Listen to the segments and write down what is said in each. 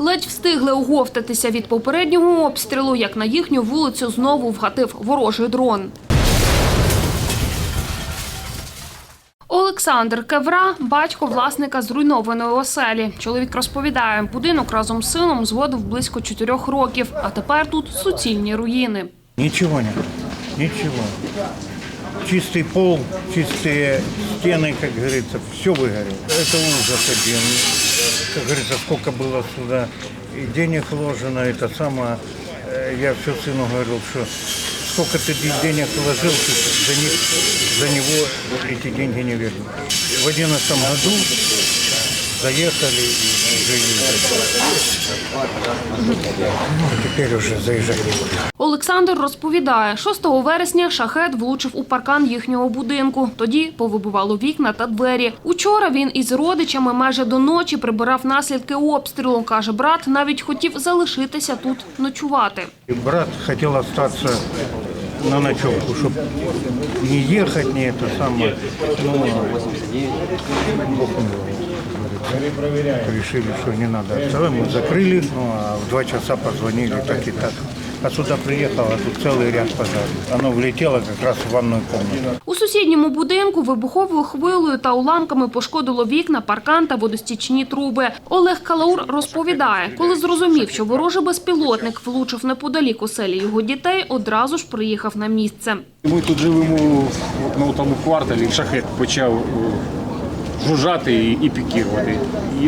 Ледь встигли оговтатися від попереднього обстрілу, як на їхню вулицю знову вгатив ворожий дрон. Олександр Кевра – батько власника зруйнованої оселі. Чоловік розповідає, будинок разом з сином зводив близько чотирьох років, а тепер тут суцільні руїни. Ничего нет. Ничего. Чистый пол, чистые стены, как говорится, все выгорело. Это ужас один. Как говорится, сколько было сюда и денег вложено, это самое. э, Я все сыну говорил, что сколько ты де- денег вложил, ты за, них, за него эти деньги не вернешь. В одиннадцатом году заехали и жили. Ну, теперь уже будем. Олександр розповідає, 6 вересня шахет влучив у паркан їхнього будинку. Тоді повибивало вікна та двері. Учора він із родичами майже до ночі прибирав наслідки обстрілу. Каже, брат навіть хотів залишитися тут ночувати. Брат хотел остаться на ночевку, чтобы не ехать, не это самое. Ну, решили, что не надо оставить. Мы закрыли, ну, а в два часа позвонили, так и так. А сюда приехал, а тут целый ряд пожаров. Оно влетело как раз в ванную комнату. У сусідньому будинку вибуховою хвилею та уламками пошкодило вікна, паркан та водостічні труби. Олег Калаур розповідає, коли зрозумів, що ворожий безпілотник влучив неподалік оселі його дітей, одразу ж приїхав на місце. Ми тут живемо на тому кварталі, шахет почав е, жужжати і, і пікірувати. І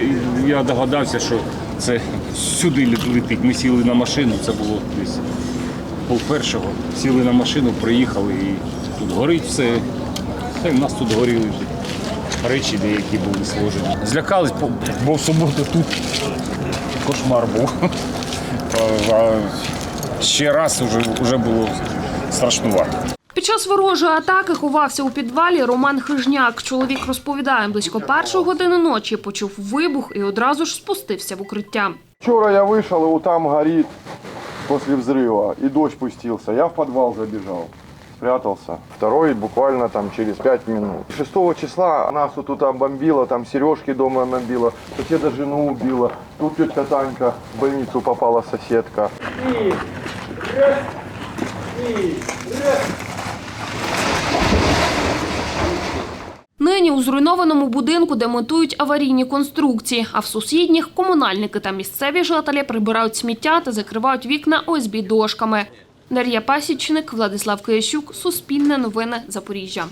Я догадався, що це сюди летить. Ми сіли на машину, це було десь пол першого. Сіли на машину, приїхали і тут горить все. Та й в нас тут горіли речі, деякі були сложені. Злякались, бо- в суботу тут кошмар був. А- Ще раз вже було страшнувато. Під час ворожої атаки ховався у підвалі Роман Хижняк. Чоловік розповідає, близько першої години ночі почув вибух і одразу ж спустився в укриття. Вчера я вышел, и вот там горит после взрыва, и дождь пустился. Я в подвал забежал, спрятался. Второй буквально там через пять минут. 6 числа нас тут там бомбило, там сережки дома бомбило, соседа жену убила. Тут тетя Танька в больницу попала соседка. Нині у зруйнованому будинку демонтують аварійні конструкції, а в сусідніх комунальники та місцеві жителі прибирають сміття та закривають вікна ОСБ дошками. Дар'я Пасічник, Владислав Киящук, Суспільне новини, Запоріжжя.